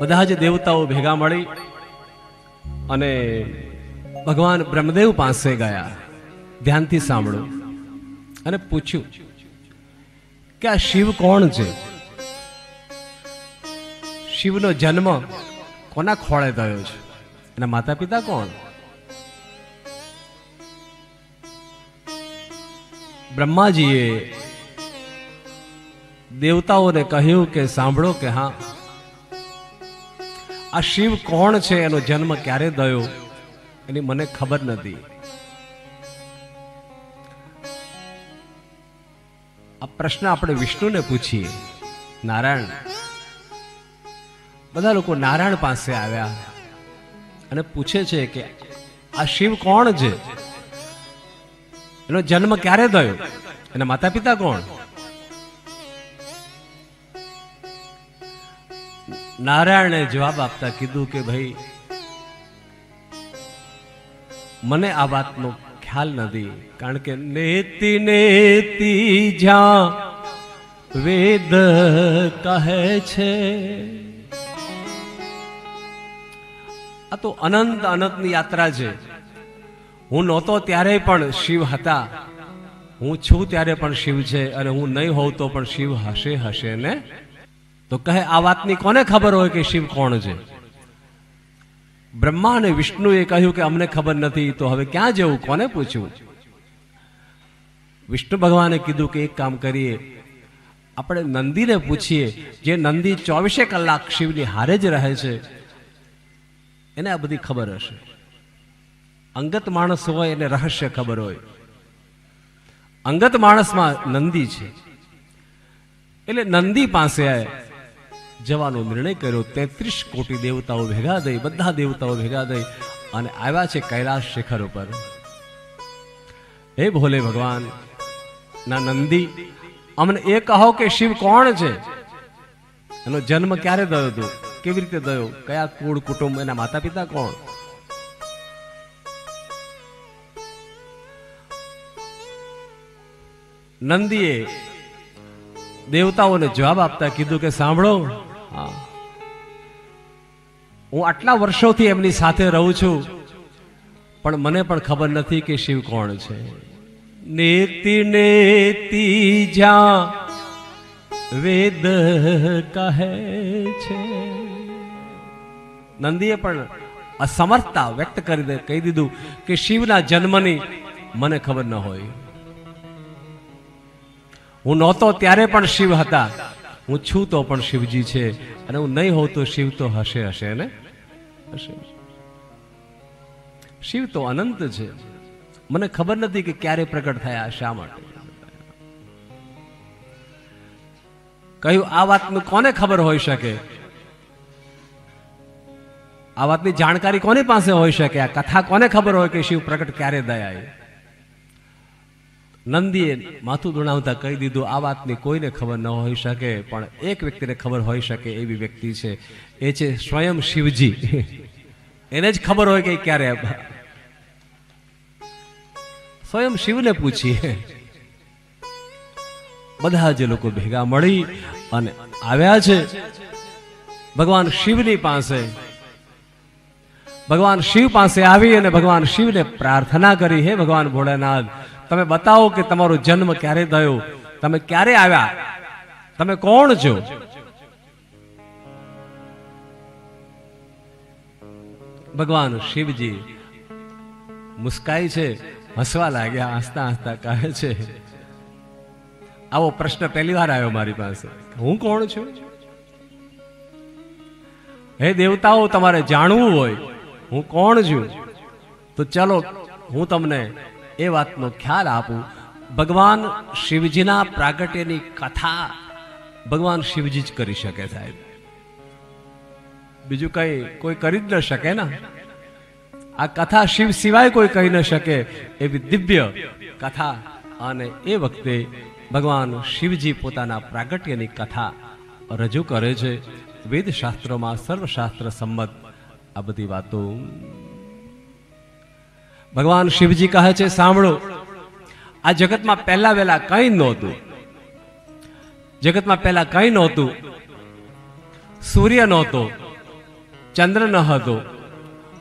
બધા જ દેવતાઓ ભેગા મળી અને ભગવાન બ્રહ્મદેવ પાસે ગયા. ધ્યાનથી સાંભળો. અને પૂછ્યું કે આ શિવ કોણ છે? શિવનો જન્મ કોના ખોળે થયો છે? એના માતા પિતા કોણ? બ્રહ્માજીએ દેવતાઓને કહ્યું કે સાંભળો કે હા આ શિવ કોણ છે? એનો જન્મ ક્યારે થયો? એની મને ખબર નથી. આ પ્રશ્ન આપણે વિષ્ણુને પૂછીએ. નારાયણ, બધા લોકો નારાયણ પાસે આવ્યા અને પૂછે છે કે આ શિવ કોણ છે? એનો જન્મ ક્યારે થયો? એના માતા પિતા કોણ? નારાયણે જવાબ આપતા કીધું કે ભાઈ, મને આ વાતનો ખ્યાલ નથી, કારણ કે નેતિ નેતિ જ્યાં વેદ કહે છે. આ તો અનંત અનંતની યાત્રા છે. હું નહોતો ત્યારે પણ શિવ હતા. હું છું ત્યારે પણ શિવ છે અને હું નહીં હોઉં તો પણ શિવ હશે હશે ને? તો કહે, આ વાતની કોને ખબર હોય કે શિવ કોણ છે? બ્રહ્મા અને વિષ્ણુએ કહ્યું કે અમને ખબર નથી, તો હવે ક્યાં જવું? કોને પૂછ્યું વિષ્ણુ ભગવાને કીધું કે એક કામ કરીએ, આપણે નંદીને પૂછીએ, જે નંદી ચોવીસે કલાક શિવની હારે જ રહે છે, એને આ બધી ખબર હશે. અંગત માણસ હોય, એને રહસ્ય ખબર હોય. અંગત માણસમાં નંદી છે. એટલે નંદી પાસે જવાનો નિર્ણય કર્યો, તેત્રીસ કોટી દેવતાઓ ભેગા થઈ, બધા દેવતાઓ ભેગા થઈ અને આવ્યા છે કૈલાસ શિખર ઉપર. હે ભોલે ભગવાન, ના નંદી, અમને એ કહો કે શિવ કોણ છે? એનો જન્મ ક્યારે થયો હતો? કેવી રીતે થયો? કયા કુળ કુટુંબ એના માતા પિતા કોણ? નંદીએ દેવતાઓને જવાબ આપતા કીધું કે સાંભળો. હા. આટલા વર્ષોથી એમની સાથે રહું છું, પણ મને પણ ખબર નથી કે શિવ કોણ છે. નેતિ નેતિ જા વેદ કહે છે. નંદીએ પણ અસમર્થતા વ્યક્ત કરી દે, કહી દીધું કે શિવના જન્મની મને ખબર ન હોય. હું નહોતો ત્યારે પણ શિવ હતા. હું છું તો પણ શિવજી છે અને હું નહીં હોઉં તો શિવ તો હશે હશે ને? હશે શિવ તો અનંત છે. મને ખબર નથી કે ક્યારે પ્રગટ થયા, શા માટે? કહ્યું, આ વાતનું કોને ખબર હોઈ શકે? આ વાતની જાણકારી કોની પાસે હોઈ શકે? આ કથા કોને ખબર હોય કે શિવ પ્રગટ ક્યારે દયા નંદીએ માથું દુણાવતા કહી દીધું, આ વાતની કોઈને ખબર ન હોઈ શકે, પણ એક વ્યક્તિને ખબર હોઈ શકે એવી વ્યક્તિ છે. એ છે સ્વયં શિવજી. એને જ ખબર હોય કે ક્યારે સ્વયં શિવને પૂછીએ. બધા જે લોકો ભેગા મળી અને આવ્યા છે. ભગવાન શિવની પાસે. ભગવાન શિવ પાસે આવી અને ભગવાન શિવને પ્રાર્થના કરી, હે ભગવાન ભોળાનાથ તમે બતાવો કે તમારો જન્મ ક્યારે થયો? તમે ક્યારે આવ્યા? તમે કોણ છો? ભગવાન શિવજી મુસ્કાઈ છે, હસવા લાગ્યા, હસતા હસતા કહે છે, આવો પ્રશ્ન પહેલી વાર આવ્યો મારી પાસે. હું કોણ છું? હે દેવતાઓ, તમારે જાણવું હોય હું કોણ છું? તો ચલો, હું તમને એ વાતનો ખ્યાલ આપું. ભગવાન શિવજીના પ્રાગટ્યની કથા ભગવાન શિવજી જ કરી શકે સાહેબ. બીજું કઈ કોઈ કરી જ ન શકે ને? આ કથા શિવ સિવાય કોઈ કહી ન શકે એવી દિવ્ય કથા અને એ વખતે ભગવાન શિવજી પોતાના પ્રાગટ્યની કથા રજૂ કરે છે. વેદ શાસ્ત્રોમાં સર્વશાસ્ત્ર સંમત આ બધી વાતો ભગવાન શિવજી કહે છે, સાંભળો, આ જગતમાં પહેલા વહેલા કંઈ નહોતું જગતમાં પહેલા કંઈ નહોતું સૂર્ય નહોતો ચંદ્ર ન હતો,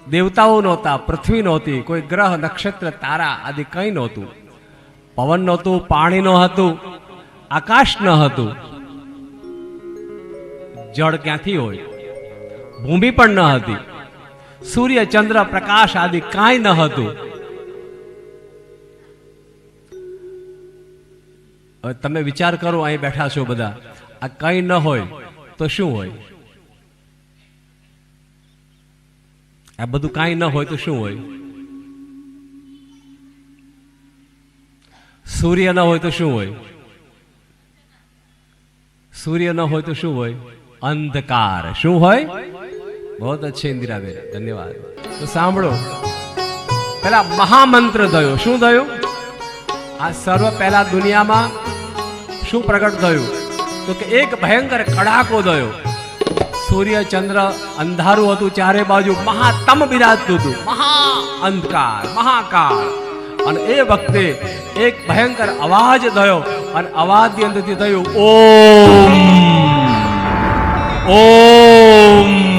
દેવતાઓ નહોતા, પૃથ્વી નહોતી, કોઈ ગ્રહ, નક્ષત્ર, તારા આદિ કંઈ નહોતું. પવન નહોતું, પાણી ન હતું, આકાશ ન હતું. જળ ક્યાંથી હોય? ભૂમિ પણ ન હતી. સૂર્ય ચંદ્ર પ્રકાશ આદિ કાંઈ ન હતું. તમે વિચાર કરો, અહીં બેઠા છો બધા. આ કંઈ ન હોય તો શું હોય? આ બધું કાંઈ ન હોય તો શું હોય? સૂર્ય ન હોય તો શું હોય? સૂર્ય ન હોય તો શું હોય? અંધકાર. શું હોય? બહુ અચ્છે ઇન્દિરાબેન ધન્યવાદ તો સાંભળો પેલા મહામંત્ર થયો શું થયું આ સર્વ પહેલા દુનિયામાં શું પ્રગટ થયું તો કે એક ભયંકર કડાકો થયો સૂર્ય ચંદ્ર અંધારું હતું ચારે બાજુ મહાતમ બિરાજતું હતું મહા અંધકાર મહાકાળ અને એ વખતે એક ભયંકર અવાજ થયો અને અવાજની અંદરથી થયું ઓમ ઓમ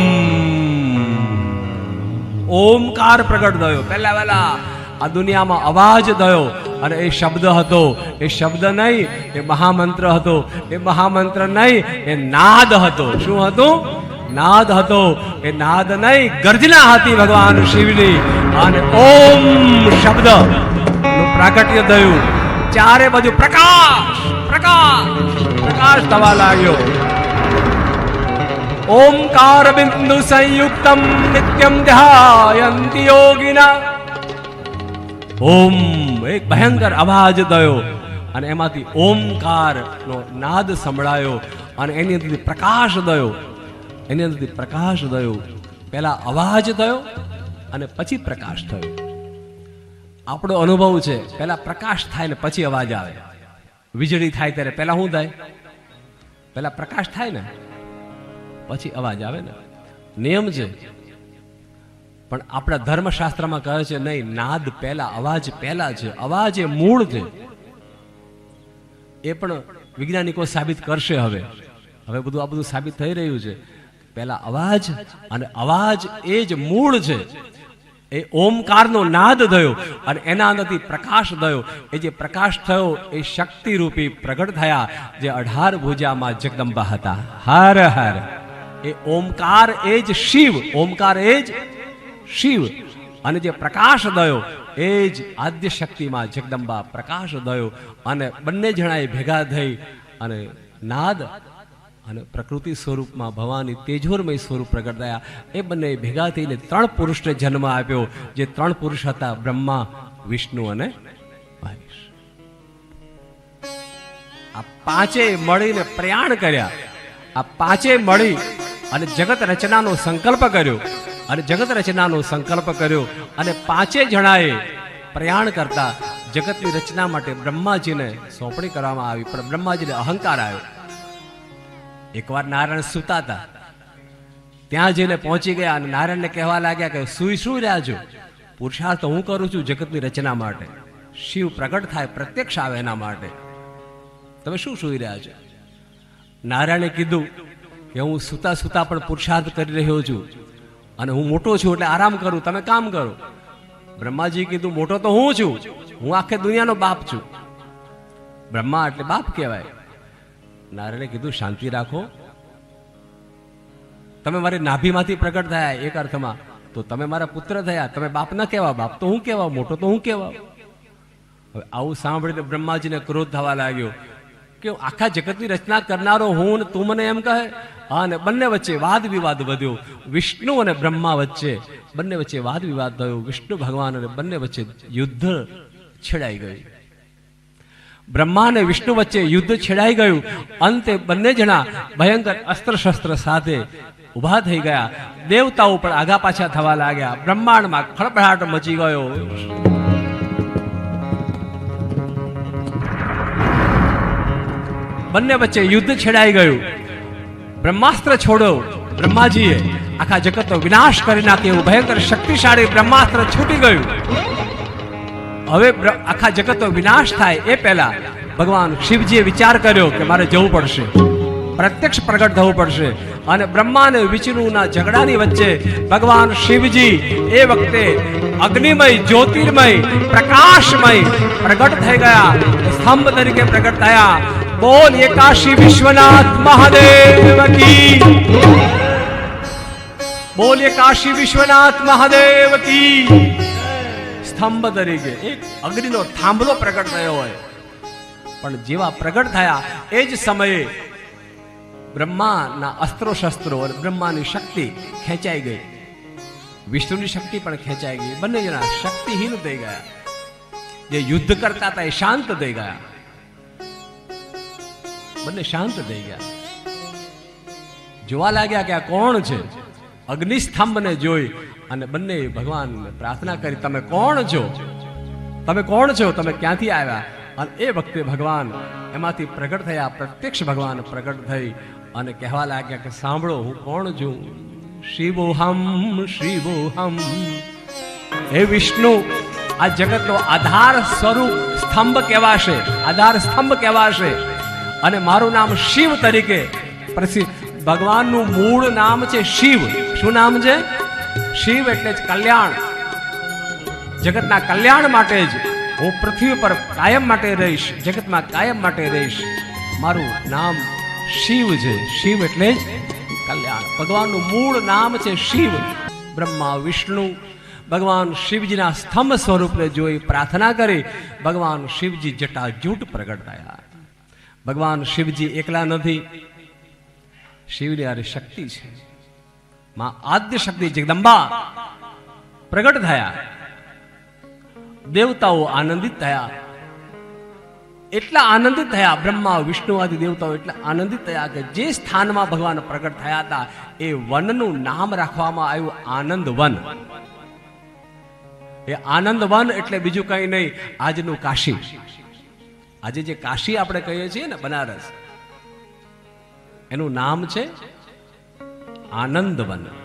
ઓમકાર પ્રગટ થયો. પહેલા વહેલા આ દુનિયામાં અવાજ થયો અને એ શબ્દ હતો. એ શબ્દ નહીં, એ મહામંત્ર હતો. એ મહામંત્ર નહીં, એ નાદ હતો. શું હતું? નાદ હતો. એ નાદ નહીં, ગર્જના હતી ભગવાન શિવની. અને ઓમ શબ્દ પ્રાગટ્ય થયું. ચારે બાજુ પ્રકાશ પ્રકાશ પ્રકાશ થવા લાગ્યો. ઓમકાર બિંદુ સંયુક્તમ નિત્યમ ધ્યાયંતિ યોગિના ઓમ એક ભયંકર અવાજ થયો અને એમાંથી ઓમકાર નો નાદ સંભળાયો અને એની અંદરથી પ્રકાશ થયો એની અંદરથી પ્રકાશ થયો પહેલા અવાજ થયો અને પછી પ્રકાશ થયો આપણો અનુભવ છે પહેલા પ્રકાશ થાય ને પછી અવાજ આવે વીજળી થાય ત્યારે પહેલા શું થાય પહેલા પ્રકાશ થાય ને પછી અવાજ આવે ને? નિયમ છે. પણ આપણા ધર્મશાસ્ત્રમાં કહે છે, નહીં, નાદ પહેલા, અવાજ પહેલા છે. અવાજ એ મૂળ છે. એ પણ વૈજ્ઞાનિકો સાબિત કરશે હવે. હવે બધું, આ બધું સાબિત થઈ રહ્યું છે. પહેલા અવાજ અને અવાજ એ જ મૂળ છે. એ ઓમકારનો નાદ થયો અને એના અંદરથી પ્રકાશ થયો. એ જે પ્રકાશ થયો, એ શક્તિ રૂપી પ્રગટ થયા જે અઢાર ભુજામાં જગદંબા હતા. હર હર. એ ઓમકાર એ જ શિવ, ઓમકાર એ જ શિવ. અને જે પ્રકાશ દયો, એ જ આદ્ય શક્તિમાં જગદંબા પ્રકાશ દયો. અને બંને જણાએ ભેગા થઈ અને નાદ અને પ્રકૃતિ સ્વરૂપમાં ભવાની તેજોરમય સ્વરૂપ પ્રગટ થયા. એ બંને ભેગા થઈને ત્રણ પુરુષને જન્મ આપ્યો, જે ત્રણ પુરુષ હતા, બ્રહ્મા, વિષ્ણુ અને મહેશ. આ પાંચે મળીને પ્રયાણ કર્યા. આ પાંચે મળી અને જગત રચનાનો સંકલ્પ કર્યો. અને જગત રચનાનો સંકલ્પ કર્યો. અને પાંચે જણાએ પ્રયાણ કરતા જગતની રચના માટે બ્રહ્માજીને સોંપણી કરવામાં આવી. પણ બ્રહ્માજીને અહંકાર આવ્યો. એકવાર નારાયણ સૂતા હતા. ત્યાં જઈને પહોંચી ગયા અને નારાયણને કહેવા લાગ્યા કે, સુઈ શું રહ્યા છો? પુરુષાર્થ હું કરું છું જગતની રચના માટે. શિવ પ્રગટ થાય, પ્રત્યક્ષ આવે એના માટે. તમે શું સુઈ રહ્યા છો? નારાયણે કીધું કે હું સૂતા સૂતા પણ પુરુષાર્થ કરી રહ્યો છું અને હું મોટો છું એટલે આરામ કરું. તમે કામ કરો. બ્રહ્માજી કીધું, મોટો તો હું છું. હું આખે દુનિયાનો બાપ છું. બ્રહ્મા એટલે બાપ કહેવાય. નારાયણે કીધું, શાંતિ રાખો. તમે મારી નાભીમાંથી પ્રગટ થયા એક અર્થમાં, તો તમે મારા પુત્ર થયા. તમે બાપ ન કહેવા બાપ તો હું કહેવા મોટો તો હું કહેવા હવે આવું સાંભળીને બ્રહ્માજીને ક્રોધ થવા લાગ્યો કે આખા જગતની રચના કરનારો હું તું મને એમ કહે? અને બંને વચ્ચે વાદ વિવાદ વધ્યો. વિષ્ણુ અને બ્રહ્મા વચ્ચે બંને વચ્ચે વાદ વિવાદ થયો. વિષ્ણુ ભગવાન અને બંને વચ્ચે યુદ્ધ છેડાઈ ગયું. બ્રહ્મા અને વિષ્ણુ વચ્ચે યુદ્ધ છેડાઈ ગયું. અંતે બંને જણા ભયંકર અસ્ત્ર શસ્ત્ર સાથે ઊભા થઈ ગયા. દેવતાઓ પણ આગા પાછા થવા લાગ્યા. બ્રહ્માંડમાં ખળભળાટ મચી ગયો. બંને વચ્ચે યુદ્ધ છેડાઈ ગયું. બ્રહ્માસ્ત્ર છોડો. બ્રહ્માજીએ આખા જગતનો વિનાશ કરી નાખ્યો. એવું ભયંકર શક્તિશાળી બ્રહ્માસ્ત્ર છૂટી ગયું. હવે આખા જગતનો વિનાશ થાય એ પહેલા ભગવાન શિવજીએ વિચાર કર્યો કે મારે જવું પડશે. પ્રત્યક્ષ પ્રગટ થવું પડશે. અને બ્રહ્મા અને વિષ્ણુના ઝઘડાની વચ્ચે ભગવાન શિવજી એ વખતે અગ્નિમય, જ્યોતિર્મય, પ્રકાશમય પ્રગટ થઈ ગયા. સ્તંભ તરીકે પ્રગટ થયા. બોલ એકાશી વિશ્વનાથ મહાદેવ કી. બોલીએ કાશી વિશ્વનાથ મહાદેવ કી. સ્તંભ તરીકે એક અગ્નિનો થાંભલો પ્રગટ થયો હોય. પણ જેવા પ્રગટ થયા એ જ સમયે બ્રહ્માના અસ્ત્રો શસ્ત્રો અને બ્રહ્માની શક્તિ ખેંચાઈ ગઈ. વિષ્ણુની શક્તિ પણ ખેંચાઈ ગઈ. બંને જણા શક્તિહીન થઈ ગયા. જે યુદ્ધ કરતા હતા એ શાંત થઈ ગયા. બંને શાંત થઈ ગયા. જોવા લાગ્યા કે આ કોણ છે? અગ્નિસ્તંભને જોઈ અને બંને ભગવાનને પ્રાર્થના કરી, તમે કોણ છો? તમે કોણ છો? તમે ક્યાંથી આવ્યા? અને એ વખતે ભગવાન એમાંથી પ્રગટ થયા, પ્રત્યક્ષ ભગવાન પ્રગટ થઈ અને કહેવા લાગ્યા કે, સાંભળો, હું કોણ છું? શિવોહમ શિવોહમ. હે વિષ્ણુ, આ જગતનો આધાર સ્વરૂપ સ્તંભ કહેવાશે, આધાર સ્તંભ કહેવાશે. અને મારું નામ શિવ તરીકે પ્રસિદ્ધ. ભગવાનનું મૂળ નામ છે શિવ. શું નામ છે? શિવ એટલે જ કલ્યાણ. જગતના કલ્યાણ માટે જ હું પૃથ્વી પર કાયમ માટે રહીશ. જગતમાં કાયમ માટે રહીશ. મારું નામ શિવ છે. શિવ એટલે જ કલ્યાણ. ભગવાનનું મૂળ નામ છે શિવ. બ્રહ્મા, વિષ્ણુ. ભગવાન શિવજીના સ્તંભ સ્વરૂપને જોઈ પ્રાર્થના કરી. ભગવાન શિવજી જટાજૂટ પ્રગટ થયા ભગવાન શિવજી એકલા નથી. શિવની આરી શક્તિ છે. માં આદ્ય શક્તિ જગદંબા પ્રગટ થયા. દેવતાઓ આનંદિત થયા. એટલા આનંદિત થયા, બ્રહ્મા, વિષ્ણુ આદિ દેવતાઓ એટલા આનંદિત થયા કે જે સ્થાનમાં ભગવાન પ્રગટ થયા હતા, એ વનનું નામ રાખવામાં આવ્યું આનંદ વન. એ આનંદ વન એટલે બીજું કંઈ નહીં, આજનું કાશી. આજે જે કાશી આપણે કહીએ છીએ ને બનારસ એનું નામ છે આનંદ વન